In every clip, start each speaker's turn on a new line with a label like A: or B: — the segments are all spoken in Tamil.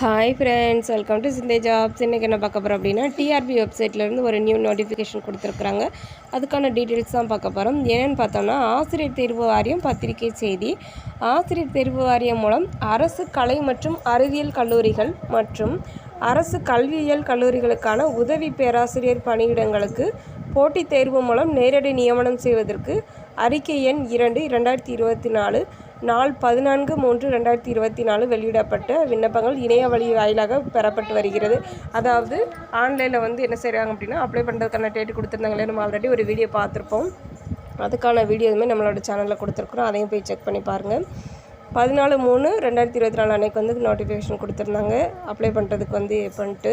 A: ஹாய் ஃப்ரெண்ட்ஸ் வெல்கம் டு சிந்தே ஜாப்ஸ் இன்றைக்கி என்ன பார்க்க போகிறோம் அப்படின்னா டிஆர்பி வெப்சைட்லேருந்து ஒரு நியூ நோட்டிஃபிகேஷன் கொடுத்துருக்குறாங்க. அதுக்கான டீட்டெயில்ஸ் தான் பார்க்க போகிறோம் என்னென்னு பார்த்தோம்னா ஆசிரியர் தேர்வு வாரியம் பத்திரிகை செய்தி. ஆசிரியர் தேர்வு வாரியம் மூலம் அரசு கலை மற்றும் அறிவியல் கல்லூரிகள் மற்றும் அரசு கல்வியியல் கல்லூரிகளுக்கான உதவி பேராசிரியர் பணியிடங்களுக்கு போட்டித் தேர்வு மூலம் நேரடி நியமனம் செய்வதற்கு அறிக்கை எண் இரண்டு இரண்டாயிரத்தி இருபத்தி நாலு நாள் பதினான்கு மூன்று ரெண்டாயிரத்தி இருபத்தி நாலு வெளியிடப்பட்ட விண்ணப்பங்கள் இணைய வழி வாயிலாக பெறப்பட்டு வருகிறது. அதாவது ஆன்லைனில் வந்து என்ன செய்கிறாங்க அப்படின்னா அப்ளை பண்ணுறதுக்கான டேட் கொடுத்துருந்தாங்களே நம்ம ஆல்ரெடி ஒரு வீடியோ பார்த்துருப்போம். அதுக்கான வீடியோவுமே நம்மளோட சேனலில் கொடுத்துருக்குறோம். அதையும் போய் செக் பண்ணி பாருங்கள் பதினாலு மூணு ரெண்டாயிரத்தி இருபத்தி நாலு அன்றைக்கு வந்து நோட்டிஃபிகேஷன் கொடுத்துருந்தாங்க. அப்ளை பண்ணுறதுக்கு வந்து பண்ணிட்டு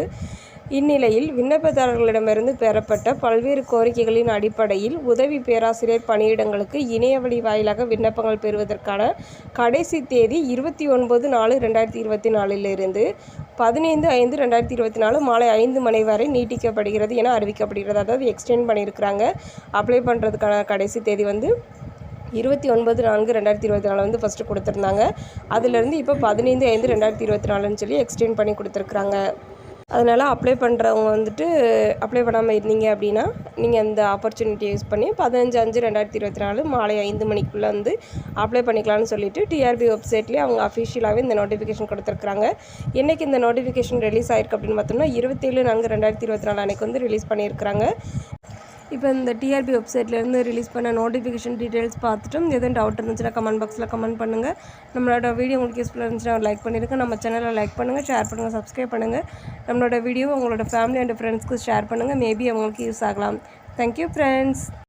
A: இந்நிலையில் விண்ணப்பதாரர்களிடமிருந்து பெறப்பட்ட பல்வேறு கோரிக்கைகளின் அடிப்படையில் உதவி பேராசிரியர் பணியிடங்களுக்கு இணையவழி வாயிலாக விண்ணப்பங்கள் பெறுவதற்கான கடைசி தேதி இருபத்தி ஒன்பது நாலு ரெண்டாயிரத்தி இருபத்தி நாலிலிருந்து பதினைந்து ஐந்து ரெண்டாயிரத்தி இருபத்தி நாலு மாலை ஐந்து மணி வரை நீட்டிக்கப்படுகிறது என அறிவிக்கப்படுகிறது. அதாவது எக்ஸ்டெண்ட் பண்ணியிருக்கிறாங்க. அப்ளை பண்ணுறதுக்கான கடைசி தேதி வந்து இருபத்தி ஒன்பது நான்கு ரெண்டாயிரத்தி இருபத்தி நாலு வந்து ஃபஸ்ட்டு கொடுத்துருந்தாங்க. அதுலேருந்து இப்போ பதினைந்து ஐந்து ரெண்டாயிரத்தி இருபத்தி நாலுன்னு சொல்லி எக்ஸ்டெண்ட் பண்ணி கொடுத்துருக்குறாங்க. அதனால் அப்ளை பண்ணுறவங்க வந்துட்டு அப்ளை பண்ணாமல் இருந்தீங்க அப்படின்னா நீங்கள் அந்த ஆப்பர்ச்சுனிட்டி யூஸ் பண்ணி பதினஞ்சு அஞ்சு ரெண்டாயிரத்தி இருபத்தி நாலு மாலை ஐந்து மணிக்குள்ளே வந்து அப்ளை பண்ணிக்கலாம்னு சொல்லிட்டு டிஆர்பி வெப்சைட்லேயே அவங்க அஃபிஷியலாகவே இந்த நோட்டிஃபிகேஷன் கொடுத்துருக்குறாங்க. என்றைக்கு இந்த நோட்டிஃபிகேஷன் ரிலீஸ் ஆயிருக்கு அப்படின்னு பார்த்தோம்னா இருபத்தேழு நான்கு ரெண்டாயிரத்தி இருபத்தி நாலு அன்றைக்கு வந்து ரிலீஸ் பண்ணியிருக்கிறாங்க. இப்போ இந்த டிஆர்பி வெப்சைட்லேருந்து ரிலீஸ் பண்ண நோட்டிஃபிகேஷன் டீட்டெயில்ஸ் பார்த்துட்டும் எதுவும் டவுட் இருந்துச்சுன்னா கமெண்ட் பாக்ஸில் கமெண்ட் பண்ணுங்கள் நம்மளோட வீடியோ உங்களுக்கு யூஸ்ஃபுல்லாக இருந்துச்சுன்னா லைக் பண்ணிடுங்க. நம்ம சேனலை லைக் பண்ணுங்கள் ஷேர் பண்ணுங்கள் சப்ஸ்கிரைப் பண்ணுங்கள் நம்மளோட வீடியோ உங்களோட ஃபேமிலி அண்ட் ஃப்ரெண்ட்ஸ்க்கு ஷேர் பண்ணுங்கள் மேபி அவங்களுக்கு யூஸ் ஆகலாம். Thank you friends